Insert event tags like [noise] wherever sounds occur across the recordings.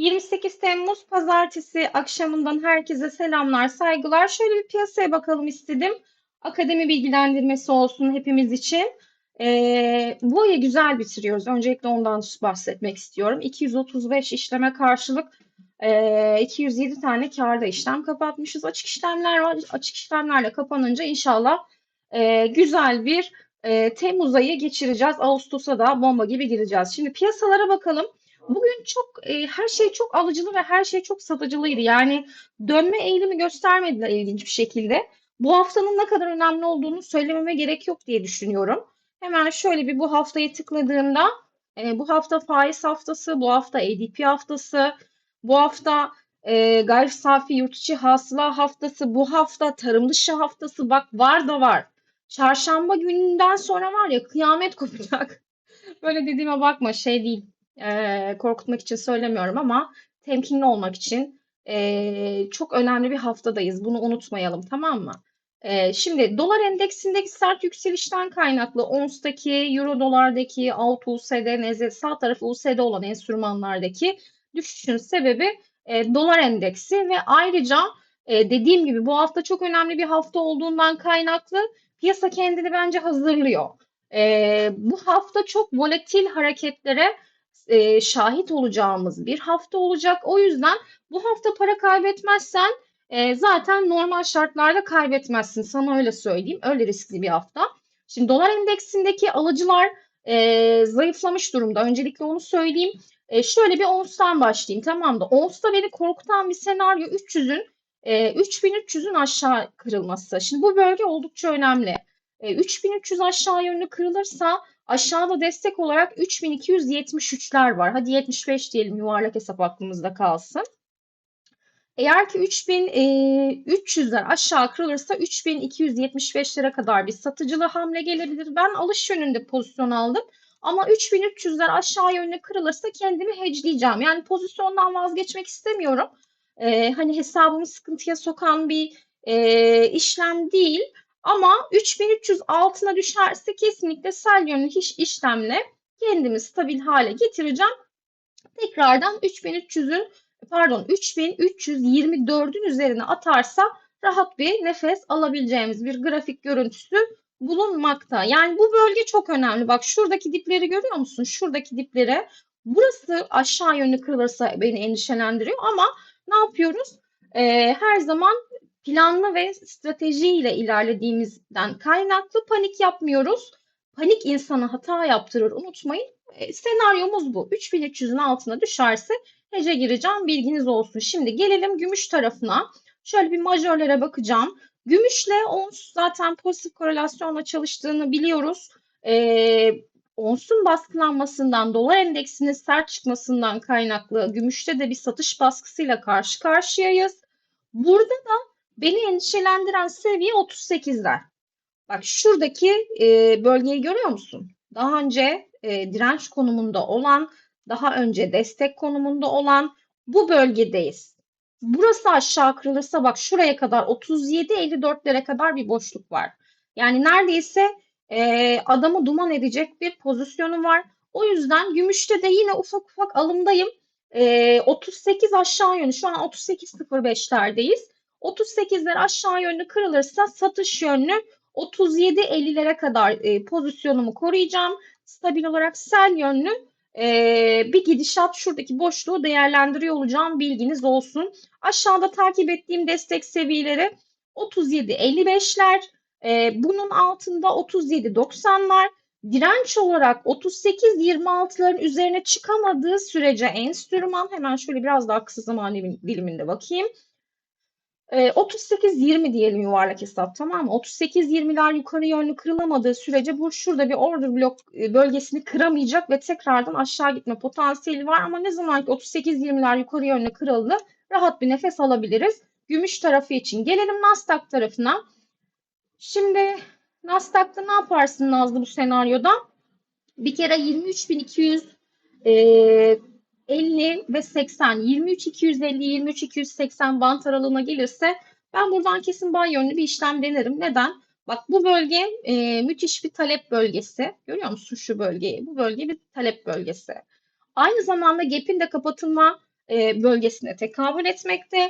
28 Temmuz Pazartesi akşamından herkese selamlar, saygılar. Şöyle bir piyasaya bakalım istedim. Akademi bilgilendirmesi olsun hepimiz için. Ee, bu ayı güzel bitiriyoruz. Öncelikle ondan bahsetmek istiyorum. 235 işleme karşılık e, 207 tane kârda işlem kapatmışız. Açık işlemler var. Açık işlemlerle kapanınca inşallah e, güzel bir e, Temmuz ayı geçireceğiz. Ağustos'a da bomba gibi gireceğiz. Şimdi piyasalara bakalım. Bugün çok e, her şey çok alıcılı ve her şey çok satıcılıydı. Yani dönme eğilimi göstermediler ilginç bir şekilde. Bu haftanın ne kadar önemli olduğunu söylememe gerek yok diye düşünüyorum. Hemen şöyle bir bu haftayı tıkladığımda e, bu hafta faiz haftası, bu hafta ADP haftası, bu hafta e, gayri safi yurt içi hasıla haftası, bu hafta tarım dışı haftası bak var da var. Çarşamba gününden sonra var ya kıyamet kopacak. [laughs] Böyle dediğime bakma şey değil e, korkutmak için söylemiyorum ama temkinli olmak için e, çok önemli bir haftadayız. Bunu unutmayalım tamam mı? E, şimdi dolar endeksindeki sert yükselişten kaynaklı ONS'taki, Euro dolardaki, Alt USD, NZ sağ tarafı USD olan enstrümanlardaki düşüşün sebebi e, dolar endeksi ve ayrıca e, dediğim gibi bu hafta çok önemli bir hafta olduğundan kaynaklı piyasa kendini bence hazırlıyor. E, bu hafta çok volatil hareketlere e, şahit olacağımız bir hafta olacak. O yüzden bu hafta para kaybetmezsen e, zaten normal şartlarda kaybetmezsin. Sana öyle söyleyeyim. Öyle riskli bir hafta. Şimdi dolar endeksindeki alıcılar e, zayıflamış durumda. Öncelikle onu söyleyeyim. E, şöyle bir ONS'tan başlayayım tamam mı? ONS'ta beni korkutan bir senaryo 300'ün e, 3300'ün aşağı kırılması. Şimdi bu bölge oldukça önemli. E, 3300 aşağı yönlü kırılırsa Aşağıda destek olarak 3273'ler var. Hadi 75 diyelim yuvarlak hesap aklımızda kalsın. Eğer ki 3300'ler aşağı kırılırsa 3275'lere kadar bir satıcılı hamle gelebilir. Ben alış yönünde pozisyon aldım. Ama 3300'ler aşağı yönlü kırılırsa kendimi hedgeleyeceğim. Yani pozisyondan vazgeçmek istemiyorum. Ee, hani hesabımı sıkıntıya sokan bir e, işlem değil. Ama 3300 altına düşerse kesinlikle sel yönlü iş, işlemle kendimi stabil hale getireceğim. Tekrardan 3300'ün pardon 3324'ün üzerine atarsa rahat bir nefes alabileceğimiz bir grafik görüntüsü bulunmakta. Yani bu bölge çok önemli. Bak şuradaki dipleri görüyor musun? Şuradaki dipleri. Burası aşağı yönlü kırılırsa beni endişelendiriyor ama ne yapıyoruz? Ee, her zaman planlı ve stratejiyle ilerlediğimizden kaynaklı panik yapmıyoruz. Panik insana hata yaptırır unutmayın. E, senaryomuz bu. 3300'ün altına düşerse hece gireceğim bilginiz olsun. Şimdi gelelim gümüş tarafına. Şöyle bir majörlere bakacağım. Gümüşle ons zaten pozitif korelasyonla çalıştığını biliyoruz. E, onsun baskılanmasından, dolar endeksinin sert çıkmasından kaynaklı gümüşte de bir satış baskısıyla karşı karşıyayız. Burada da Beni endişelendiren seviye 38'ler. Bak şuradaki e, bölgeyi görüyor musun? Daha önce e, direnç konumunda olan, daha önce destek konumunda olan bu bölgedeyiz. Burası aşağı kırılırsa bak şuraya kadar 37-54'lere kadar bir boşluk var. Yani neredeyse e, adamı duman edecek bir pozisyonu var. O yüzden gümüşte de yine ufak ufak alımdayım. E, 38 aşağı yönü şu an 38.05'lerdeyiz. 38'ler aşağı yönlü kırılırsa satış yönlü 37-50'lere kadar e, pozisyonumu koruyacağım. Stabil olarak sell yönlü e, bir gidişat şuradaki boşluğu değerlendiriyor olacağım bilginiz olsun. Aşağıda takip ettiğim destek seviyeleri 37-55'ler, e, bunun altında 37-90'lar, direnç olarak 38-26'ların üzerine çıkamadığı sürece enstrüman hemen şöyle biraz daha kısa zaman diliminde bakayım. 38-20 ee, diyelim yuvarlak hesap tamam mı? 38-20'ler yukarı yönlü kırılamadığı sürece bu şurada bir order blok e, bölgesini kıramayacak ve tekrardan aşağı gitme potansiyeli var ama ne zaman ki 38-20'ler yukarı yönlü kırıldı rahat bir nefes alabiliriz. Gümüş tarafı için. Gelelim Nasdaq tarafına. Şimdi Nasdaq'ta ne yaparsın Nazlı bu senaryoda? Bir kere 23.200 e, 50 ve 80, 23 250, 23 280 bant aralığına gelirse ben buradan kesin buy yönlü bir işlem denerim. Neden? Bak bu bölge e, müthiş bir talep bölgesi. Görüyor musun şu bölgeyi? Bu bölge bir talep bölgesi. Aynı zamanda gap'in de kapatılma e, bölgesine tekabül etmekte.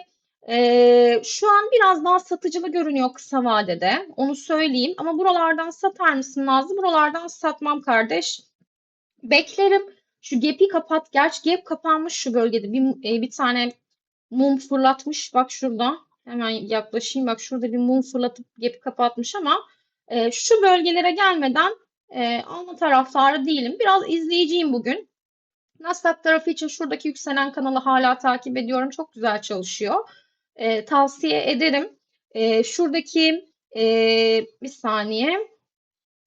E, şu an biraz daha satıcılı görünüyor kısa vadede. Onu söyleyeyim. Ama buralardan satar mısın Nazlı? Buralardan satmam kardeş. Beklerim. Şu gap'i kapat. Gerçi gap kapanmış şu bölgede. Bir, e, bir tane mum fırlatmış. Bak şurada. Hemen yaklaşayım. Bak şurada bir mum fırlatıp gap'i kapatmış ama e, şu bölgelere gelmeden e, alma taraftarı değilim. Biraz izleyiciyim bugün. Nasdaq tarafı için şuradaki yükselen kanalı hala takip ediyorum. Çok güzel çalışıyor. E, tavsiye ederim. E, şuradaki e, bir saniye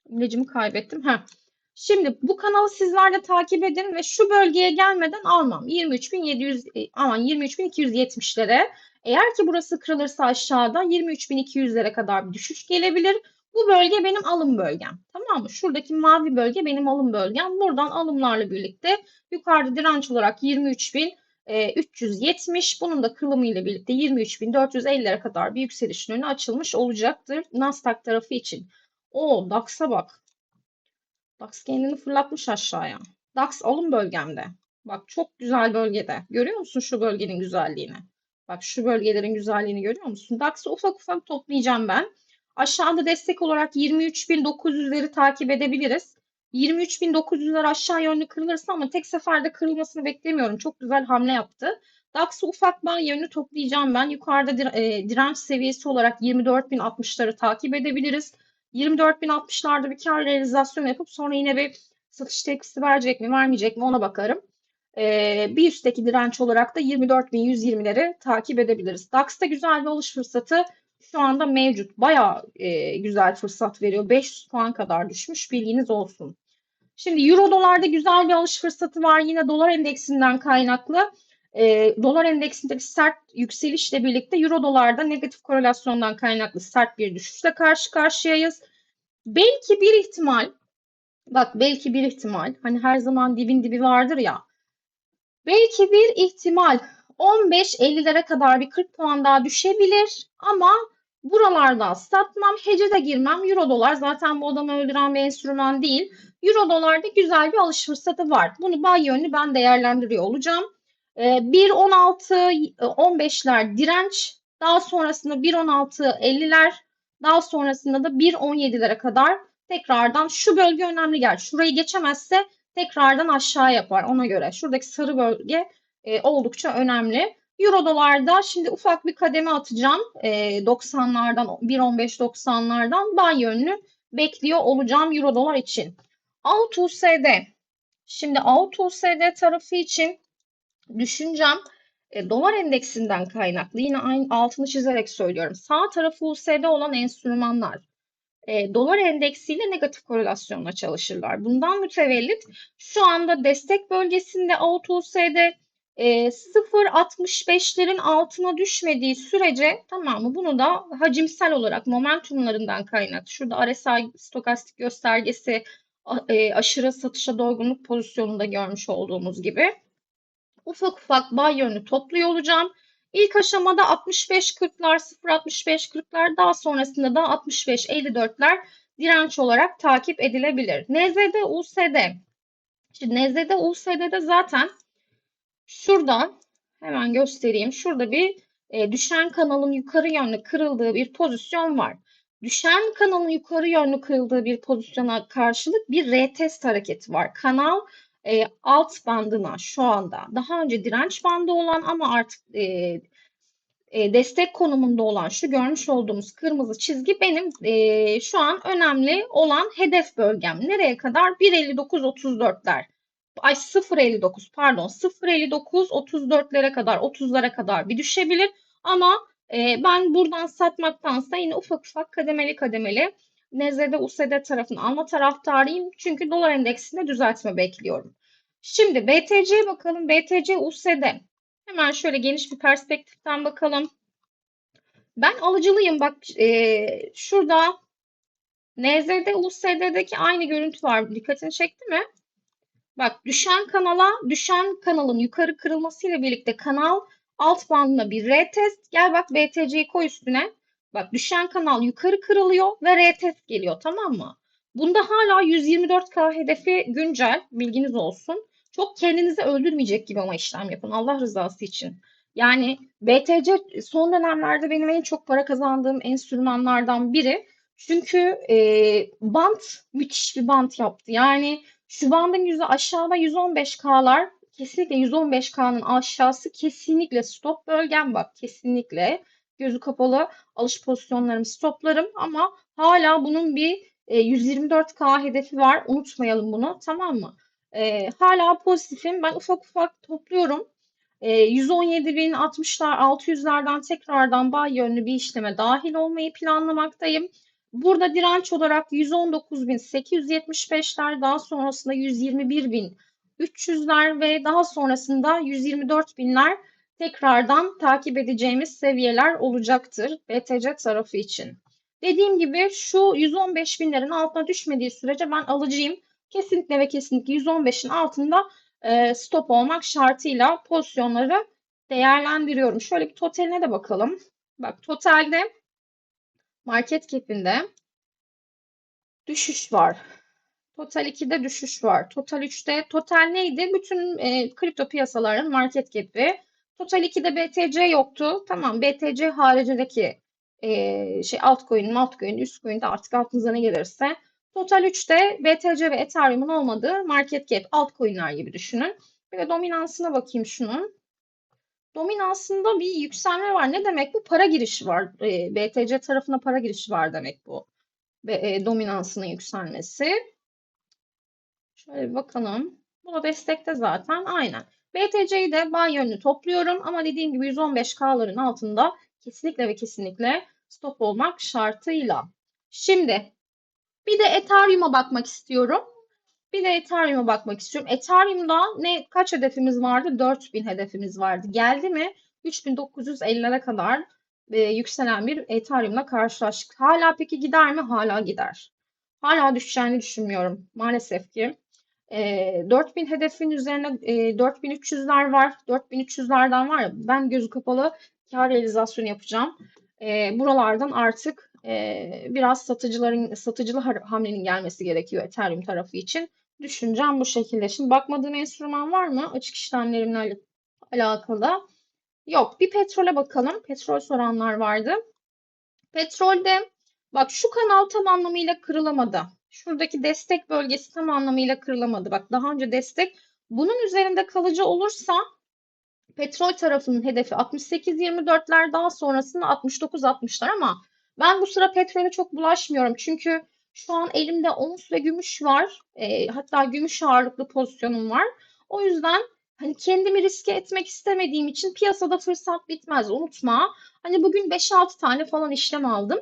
ilacımı kaybettim. Heh. Şimdi bu kanalı sizler de takip edin ve şu bölgeye gelmeden almam. 23.700 e, aman 23.270'lere. Eğer ki burası kırılırsa aşağıda 23.200'lere kadar bir düşüş gelebilir. Bu bölge benim alım bölgem. Tamam mı? Şuradaki mavi bölge benim alım bölgem. Buradan alımlarla birlikte yukarıda direnç olarak 23.370. Bunun da kırılımı ile birlikte 23.450'lere kadar bir yükselişin önü açılmış olacaktır. Nasdaq tarafı için. O DAX'a bak. DAX kendini fırlatmış aşağıya. DAX alım bölgemde. Bak çok güzel bölgede. Görüyor musun şu bölgenin güzelliğini? Bak şu bölgelerin güzelliğini görüyor musun? DAX'ı ufak ufak toplayacağım ben. Aşağıda destek olarak 23.900'leri takip edebiliriz. 23.900'ler aşağı yönlü kırılırsa ama tek seferde kırılmasını beklemiyorum. Çok güzel hamle yaptı. DAX'ı ufak bağ yönlü toplayacağım ben. Yukarıda e, direnç seviyesi olarak 24.060'ları takip edebiliriz. 24.060'larda bir kar realizasyonu yapıp sonra yine bir satış tepkisi verecek mi vermeyecek mi ona bakarım. Ee, bir üstteki direnç olarak da 24.120'leri takip edebiliriz. DAX'ta güzel bir alış fırsatı şu anda mevcut. Bayağı e, güzel fırsat veriyor. 500 puan kadar düşmüş. Bilginiz olsun. Şimdi Euro dolarda güzel bir alış fırsatı var. Yine dolar endeksinden kaynaklı. E, dolar endeksinde bir sert yükselişle birlikte Euro dolarda negatif korelasyondan kaynaklı sert bir düşüşle karşı karşıyayız. Belki bir ihtimal, bak belki bir ihtimal, hani her zaman dibin dibi vardır ya. Belki bir ihtimal 15-50'lere kadar bir 40 puan daha düşebilir ama buralarda satmam, hece de girmem. Euro dolar zaten bu adamı öldüren bir enstrüman değil. Euro dolarda güzel bir alış fırsatı var. Bunu bay yönlü ben değerlendiriyor olacağım. 1.16-15'ler direnç, daha sonrasında 1.16-50'ler, daha sonrasında da 1.17'lere kadar tekrardan şu bölge önemli gel. Şurayı geçemezse tekrardan aşağı yapar ona göre. Şuradaki sarı bölge e, oldukça önemli. Euro dolarda şimdi ufak bir kademe atacağım. E, 90'lardan 1.15-90'lardan ben yönlü bekliyor olacağım Euro dolar için. Alt USD. Şimdi alt USD tarafı için düşüncem e, dolar endeksinden kaynaklı. Yine aynı altını çizerek söylüyorum. Sağ tarafı USD olan enstrümanlar e, dolar endeksiyle negatif korelasyonla çalışırlar. Bundan mütevellit şu anda destek bölgesinde alt USD e, 0.65'lerin altına düşmediği sürece tamam mı? Bunu da hacimsel olarak momentumlarından kaynaklı. Şurada RSI stokastik göstergesi e, aşırı satışa doygunluk pozisyonunda görmüş olduğumuz gibi ufak ufak bay yönlü topluyor olacağım. İlk aşamada 65-40'lar, 0-65-40'lar daha sonrasında da 65-54'ler direnç olarak takip edilebilir. NZD, USD. Şimdi NZD, USD'de zaten şuradan hemen göstereyim. Şurada bir e, düşen kanalın yukarı yönlü kırıldığı bir pozisyon var. Düşen kanalın yukarı yönlü kırıldığı bir pozisyona karşılık bir retest hareketi var. Kanal e, alt bandına şu anda daha önce direnç bandı olan ama artık e, e, destek konumunda olan şu görmüş olduğumuz kırmızı çizgi benim e, şu an önemli olan hedef bölgem. Nereye kadar? 1.59-34'ler. Ay 0.59 pardon 0.59 34'lere kadar 30'lara kadar bir düşebilir ama e, ben buradan satmaktansa yine ufak ufak kademeli kademeli NZD USD tarafını alma taraftarıyım. Çünkü dolar endeksinde düzeltme bekliyorum. Şimdi BTC'ye bakalım. BTC USD. Hemen şöyle geniş bir perspektiften bakalım. Ben alıcılıyım. Bak e, şurada NZD USD'deki aynı görüntü var. Dikkatini çekti mi? Bak düşen kanala, düşen kanalın yukarı kırılmasıyla birlikte kanal alt bandına bir retest. Gel bak BTC'yi koy üstüne. Bak düşen kanal yukarı kırılıyor ve retest geliyor tamam mı? Bunda hala 124K hedefi güncel bilginiz olsun. Çok kendinizi öldürmeyecek gibi ama işlem yapın Allah rızası için. Yani BTC son dönemlerde benim en çok para kazandığım enstrümanlardan biri. Çünkü e, bant müthiş bir bant yaptı. Yani şu bandın yüzü aşağıda 115K'lar kesinlikle 115K'nın aşağısı kesinlikle stop bölgem bak kesinlikle gözü kapalı alış pozisyonlarımı stoplarım ama hala bunun bir e, 124K hedefi var. Unutmayalım bunu tamam mı? E, hala pozitifim. Ben ufak ufak topluyorum. E, 117.060'lar 600'lerden tekrardan bay yönlü bir işleme dahil olmayı planlamaktayım. Burada direnç olarak 119.875'ler daha sonrasında 121.300'ler ve daha sonrasında 124.000'ler tekrardan takip edeceğimiz seviyeler olacaktır BTC tarafı için. Dediğim gibi şu 115 binlerin altına düşmediği sürece ben alıcıyım. Kesinlikle ve kesinlikle 115'in altında e, stop olmak şartıyla pozisyonları değerlendiriyorum. Şöyle bir totaline de bakalım. Bak totalde market cap'inde düşüş var. Total 2'de düşüş var. Total 3'te total neydi? Bütün e, kripto piyasaların market cap'i. Total 2'de BTC yoktu. Tamam BTC haricindeki e, şey altcoin, altcoin, üst coin de artık aklınıza ne gelirse. Total 3'te BTC ve Ethereum'un olmadığı market cap altcoin'ler gibi düşünün. Bir de dominansına bakayım şunun. Dominansında bir yükselme var. Ne demek bu? Para girişi var. E, BTC tarafına para girişi var demek bu. Ve e, dominansının yükselmesi. Şöyle bir bakalım. Bu da destekte zaten. Aynen. BTC'yi de buy yönlü topluyorum ama dediğim gibi 115K'ların altında kesinlikle ve kesinlikle stop olmak şartıyla. Şimdi bir de Ethereum'a bakmak istiyorum. Bir de Ethereum'a bakmak istiyorum. Ethereum'da ne kaç hedefimiz vardı? 4000 hedefimiz vardı. Geldi mi? 3950'lere kadar e, yükselen bir Ethereum'la karşılaştık. Hala peki gider mi? Hala gider. Hala düşeceğini düşünmüyorum maalesef ki. E, 4000 hedefin üzerine e, 4300'ler var. 4300'lerden var ya ben gözü kapalı kar realizasyonu yapacağım. E, buralardan artık e, biraz satıcıların satıcılı hamlenin gelmesi gerekiyor Ethereum tarafı için. Düşüncem bu şekilde. Şimdi bakmadığım enstrüman var mı? Açık işlemlerimle alakalı. Yok. Bir petrole bakalım. Petrol soranlar vardı. Petrolde bak şu kanal tam anlamıyla kırılamadı. Şuradaki destek bölgesi tam anlamıyla kırılamadı. Bak daha önce destek bunun üzerinde kalıcı olursa petrol tarafının hedefi 68-24'ler daha sonrasında 69-60'lar ama ben bu sıra petrole çok bulaşmıyorum. Çünkü şu an elimde ons ve gümüş var. E, hatta gümüş ağırlıklı pozisyonum var. O yüzden hani kendimi riske etmek istemediğim için piyasada fırsat bitmez unutma. Hani bugün 5-6 tane falan işlem aldım.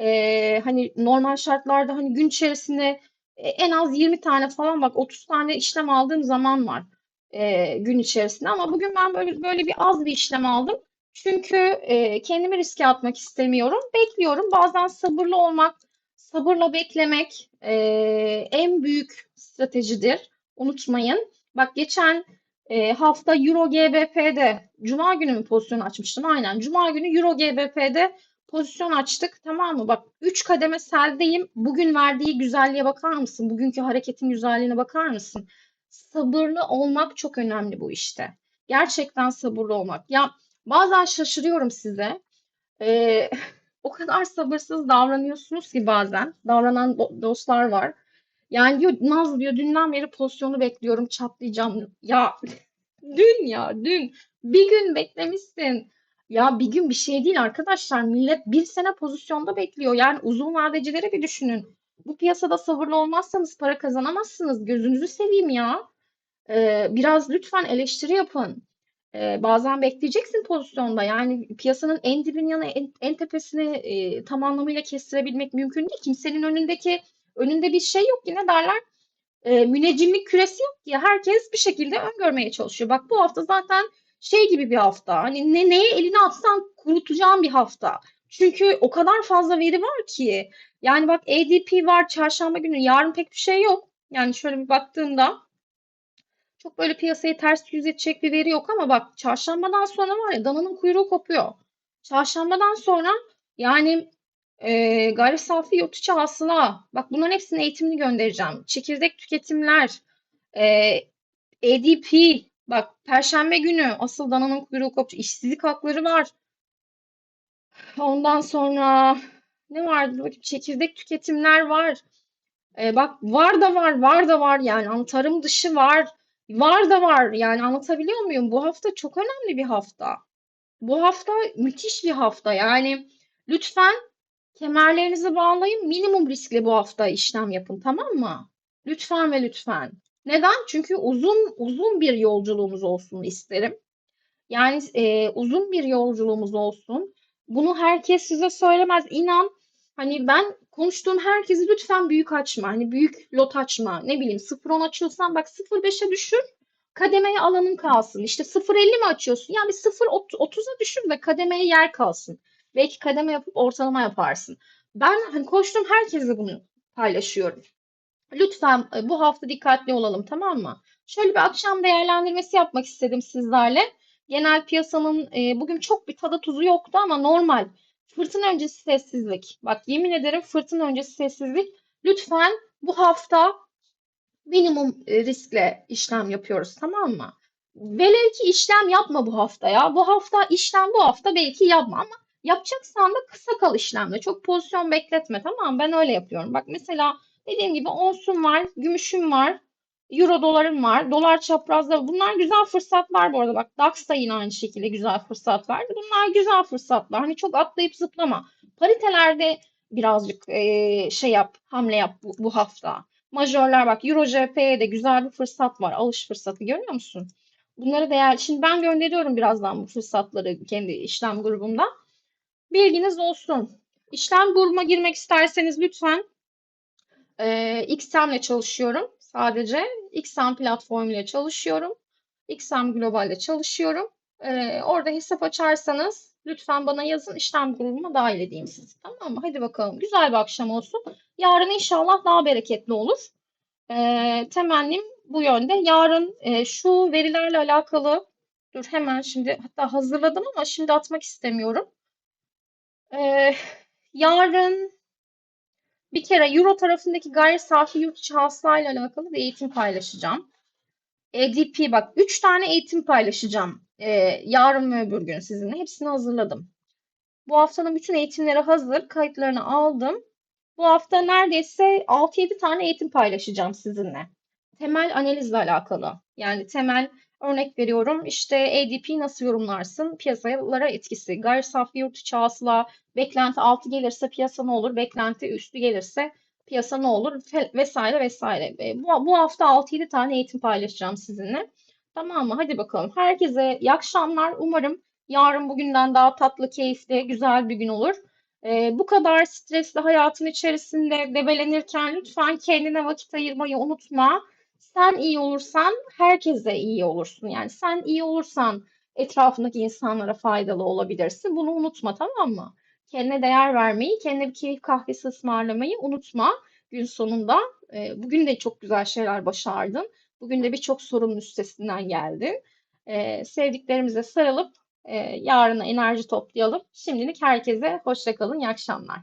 E, hani normal şartlarda hani gün içerisinde e, en az 20 tane falan bak 30 tane işlem aldığım zaman var e, gün içerisinde. Ama bugün ben böyle böyle bir az bir işlem aldım. Çünkü e, kendimi riske atmak istemiyorum. Bekliyorum. Bazen sabırlı olmak, sabırla beklemek e, en büyük stratejidir. Unutmayın. Bak geçen e, hafta Euro GBP'de Cuma günü mü pozisyon açmıştım? Aynen. Cuma günü Euro GBP'de pozisyon açtık. Tamam mı? Bak 3 kademe seldeyim. Bugün verdiği güzelliğe bakar mısın? Bugünkü hareketin güzelliğine bakar mısın? Sabırlı olmak çok önemli bu işte. Gerçekten sabırlı olmak. Ya bazen şaşırıyorum size. Ee, [laughs] o kadar sabırsız davranıyorsunuz ki bazen. Davranan dostlar var. Yani diyor Naz diyor dünden beri pozisyonu bekliyorum çatlayacağım. Ya [laughs] dün ya dün bir gün beklemişsin. Ya bir gün bir şey değil arkadaşlar. Millet bir sene pozisyonda bekliyor. Yani uzun vadecileri bir düşünün. Bu piyasada sabırlı olmazsanız para kazanamazsınız. Gözünüzü seveyim ya. Ee, biraz lütfen eleştiri yapın. Ee, bazen bekleyeceksin pozisyonda. Yani piyasanın en dibin yanı en, en tepesini e, tam anlamıyla kestirebilmek mümkün değil. Kimsenin önündeki önünde bir şey yok ki ne derler? E, müneccimlik küresi yok ki. Herkes bir şekilde öngörmeye çalışıyor. Bak bu hafta zaten şey gibi bir hafta. Hani ne, neye elini atsan kurutacağın bir hafta. Çünkü o kadar fazla veri var ki. Yani bak ADP var çarşamba günü. Yarın pek bir şey yok. Yani şöyle bir baktığımda çok böyle piyasayı ters yüz edecek bir veri yok ama bak çarşambadan sonra var ya dananın kuyruğu kopuyor. Çarşambadan sonra yani e, gayri safi yurt içi hasıla bak bunların hepsinin eğitimini göndereceğim. Çekirdek tüketimler, e, ADP. Bak Perşembe günü asıl dananın kuyruğu koptu. İşsizlik hakları var. Ondan sonra ne vardı? Bakayım çekirdek tüketimler var. Ee, bak var da var, var da var yani Ama tarım dışı var. Var da var yani anlatabiliyor muyum? Bu hafta çok önemli bir hafta. Bu hafta müthiş bir hafta. Yani lütfen kemerlerinizi bağlayın. Minimum riskle bu hafta işlem yapın, tamam mı? Lütfen ve lütfen. Neden? Çünkü uzun uzun bir yolculuğumuz olsun isterim. Yani e, uzun bir yolculuğumuz olsun. Bunu herkes size söylemez. İnan hani ben konuştuğum herkesi lütfen büyük açma. Hani büyük lot açma. Ne bileyim 0.10 açıyorsan bak 0.5'e düşür. Kademeye alanın kalsın. İşte 0.50 mi açıyorsun? Yani bir 0.30'a düşür de kademeye yer kalsın. Belki kademe yapıp ortalama yaparsın. Ben hani konuştuğum herkese bunu paylaşıyorum. Lütfen e, bu hafta dikkatli olalım, tamam mı? Şöyle bir akşam değerlendirmesi yapmak istedim sizlerle. Genel piyasanın e, bugün çok bir tadı tuzu yoktu ama normal. Fırtına öncesi sessizlik. Bak yemin ederim fırtına öncesi sessizlik. Lütfen bu hafta minimum e, riskle işlem yapıyoruz, tamam mı? Velev ki işlem yapma bu hafta ya. Bu hafta işlem bu hafta belki yapma ama yapacaksan da kısa kal işlemle. Çok pozisyon bekletme, tamam mı? Ben öyle yapıyorum. Bak mesela dediğim gibi onsum var, gümüşüm var, euro dolarım var, dolar çaprazda. Bunlar güzel fırsatlar bu arada. Bak DAX da yine aynı şekilde güzel fırsat verdi. Bunlar güzel fırsatlar. Hani çok atlayıp zıplama. Paritelerde birazcık e, şey yap, hamle yap bu, bu hafta. Majörler bak Euro JP'ye de güzel bir fırsat var. Alış fırsatı görüyor musun? Bunları değer. Şimdi ben gönderiyorum birazdan bu fırsatları kendi işlem grubumda. Bilginiz olsun. İşlem grubuma girmek isterseniz lütfen e, XM'le çalışıyorum sadece. XM platformuyla çalışıyorum. XM Global'de çalışıyorum. E, orada hesap açarsanız lütfen bana yazın işlem grubuma dahil edeyim sizi. Tamam mı? Hadi bakalım. Güzel bir akşam olsun. Yarın inşallah daha bereketli olur. E, temennim bu yönde. Yarın e, şu verilerle alakalı dur hemen şimdi hatta hazırladım ama şimdi atmak istemiyorum. E, yarın bir kere Euro tarafındaki gayri safi yurt içi hasılayla alakalı bir eğitim paylaşacağım. ADP bak 3 tane eğitim paylaşacağım. E, yarın ve öbür gün sizinle. Hepsini hazırladım. Bu haftanın bütün eğitimleri hazır. Kayıtlarını aldım. Bu hafta neredeyse 6-7 tane eğitim paylaşacağım sizinle. Temel analizle alakalı. Yani temel örnek veriyorum. İşte ADP nasıl yorumlarsın? Piyasalara etkisi. Gayri safi yurt içi hasıla, beklenti altı gelirse piyasa ne olur? Beklenti üstü gelirse piyasa ne olur? Vesaire vesaire. E, bu, bu hafta 6-7 tane eğitim paylaşacağım sizinle. Tamam mı? Hadi bakalım. Herkese iyi akşamlar. Umarım yarın bugünden daha tatlı, keyifli, güzel bir gün olur. Ee, bu kadar stresli hayatın içerisinde debelenirken lütfen kendine vakit ayırmayı unutma. Sen iyi olursan herkese iyi olursun. Yani sen iyi olursan etrafındaki insanlara faydalı olabilirsin. Bunu unutma tamam mı? Kendine değer vermeyi, kendine bir keyif kahvesi ısmarlamayı unutma gün sonunda. Ee, bugün de çok güzel şeyler başardın. Bugün de birçok sorunun üstesinden geldin. Ee, sevdiklerimize sarılıp e, yarına enerji toplayalım. Şimdilik herkese hoşça kalın, iyi akşamlar.